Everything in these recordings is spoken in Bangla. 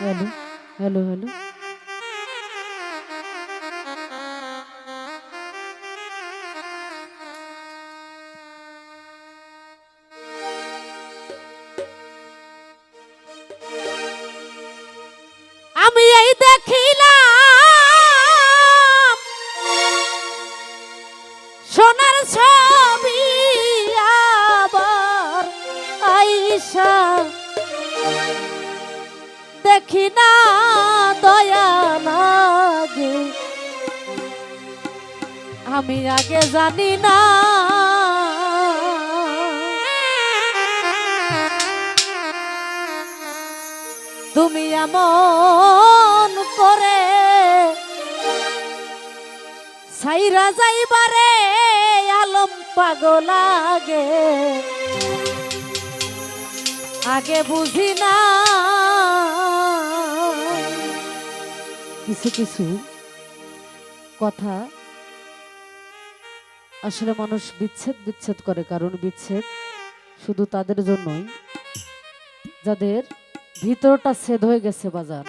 Hello hello hello. আমি এই সোনার দেখি না দয়া লাগে। আমি আগে জানি না। তুমি এমন করে সাইরা যাইবারে আলম পাগল আগে। আগে বুঝি না কিছু কিছু কথা আসলে মানুষ বিচ্ছেদ বিচ্ছেদ করে, কারণ বিচ্ছেদ শুধু তাদের জন্যই। যাদের ভিতরটা ছেদ হয়ে গেছে বাজার,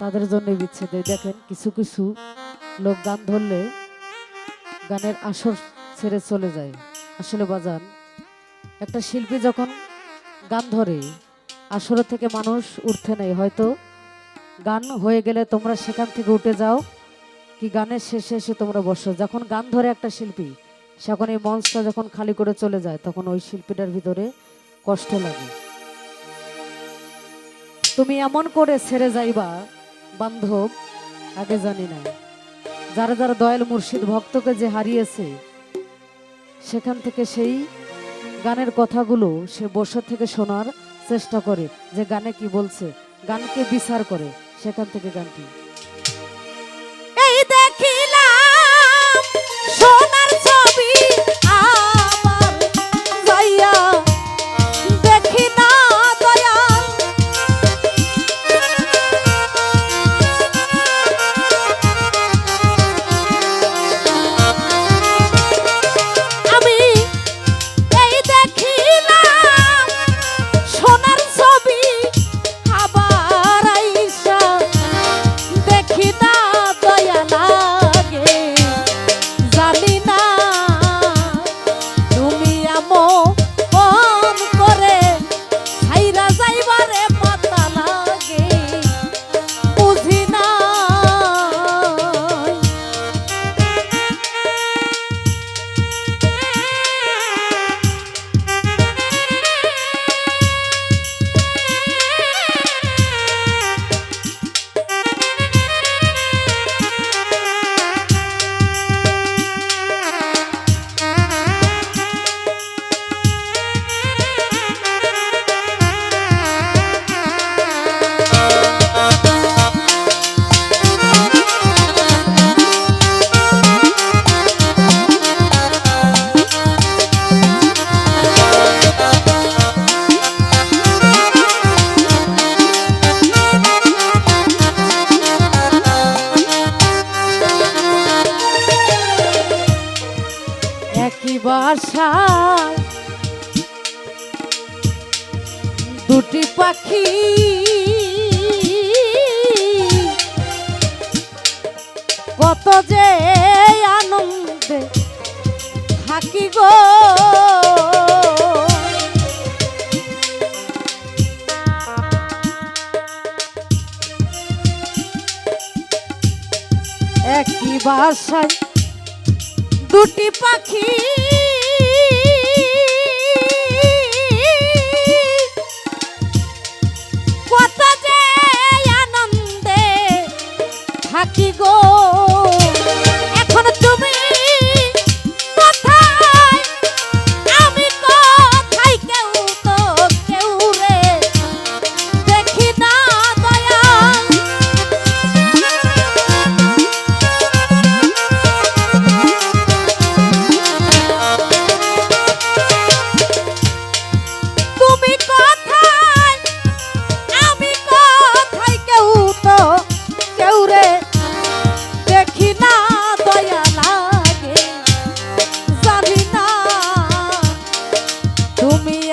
তাদের জন্য বিচ্ছেদ। দেখেন, কিছু কিছু লোক গান ধরলে গানের আসর ছেড়ে চলে যায়। আসলে বাজান, একটা শিল্পী যখন গান ধরে, আসর থেকে মানুষ উঠতে নেই, হয়তো গান হয়ে গেলে তোমরা সেখান থেকে উঠে যাও, কি গানের শেষে এসে তোমরা বসো। যখন গান ধরে একটা শিল্পী তখন এই মঞ্চটা যখন খালি করে চলে যায়, তখন ওই শিল্পীটার ভিতরে কষ্ট লাগে। তুমি এমন করে ছেড়ে যাইবা, বান্ধব, আগে জানি না। যারা যারা দয়াল মুর্শিদ ভক্তকে যে হারিয়েছে, সেখান থেকে সেই গানের কথাগুলো সে বসে থেকে শোনার চেষ্টা করে, যে গানে কি বলছে। গানকে বিচার করে সেখান থেকে গানটি। এই দেখিলাম সোনার ছবি। দুটি পাখি। কত যে আনন্দে থাকি গো। একই বাসায় দুটি পাখি।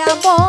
তুমি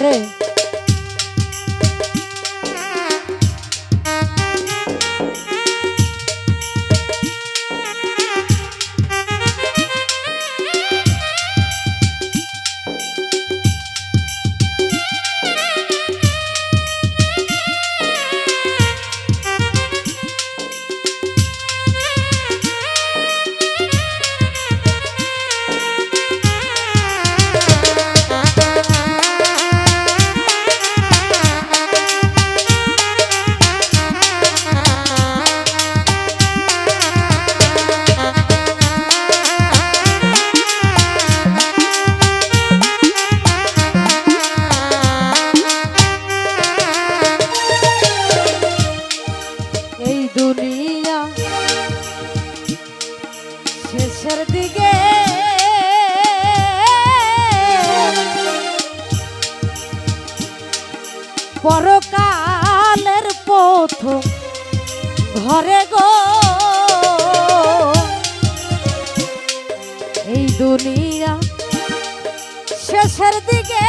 Pared. এই দুনিয়া শেষের দিকে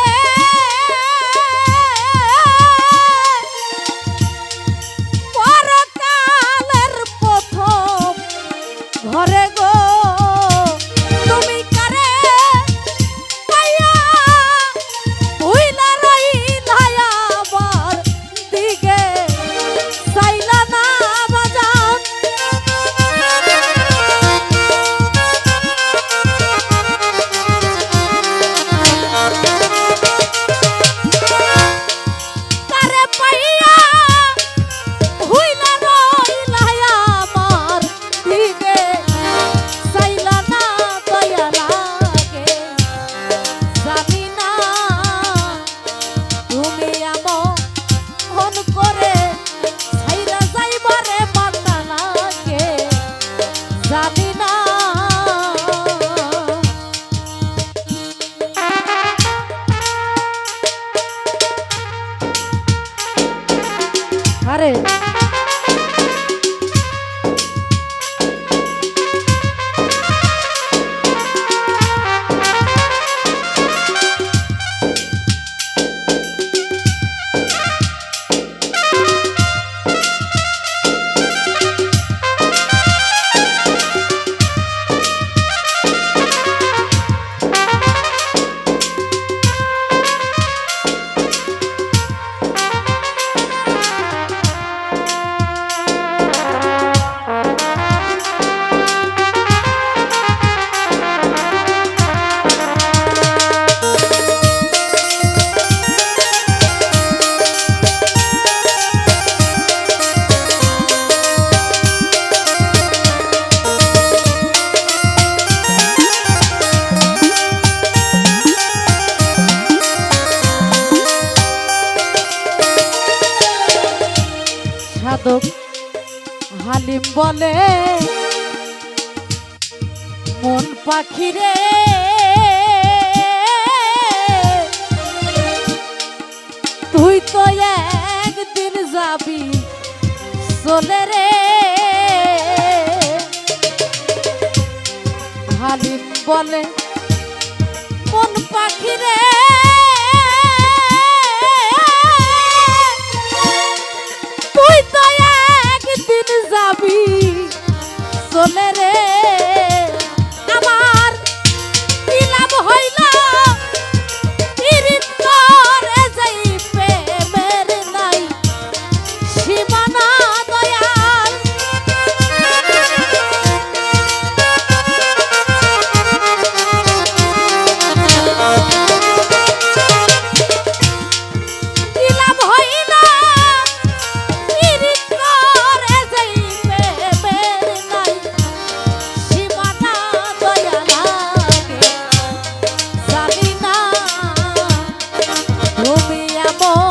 মাদক হালিম বলে, মন পাখিরে তুই তো একদিন যাবি চলে রে। হালিম বলে, মন পাখিরে যাবি। চলে রে তুমি এমন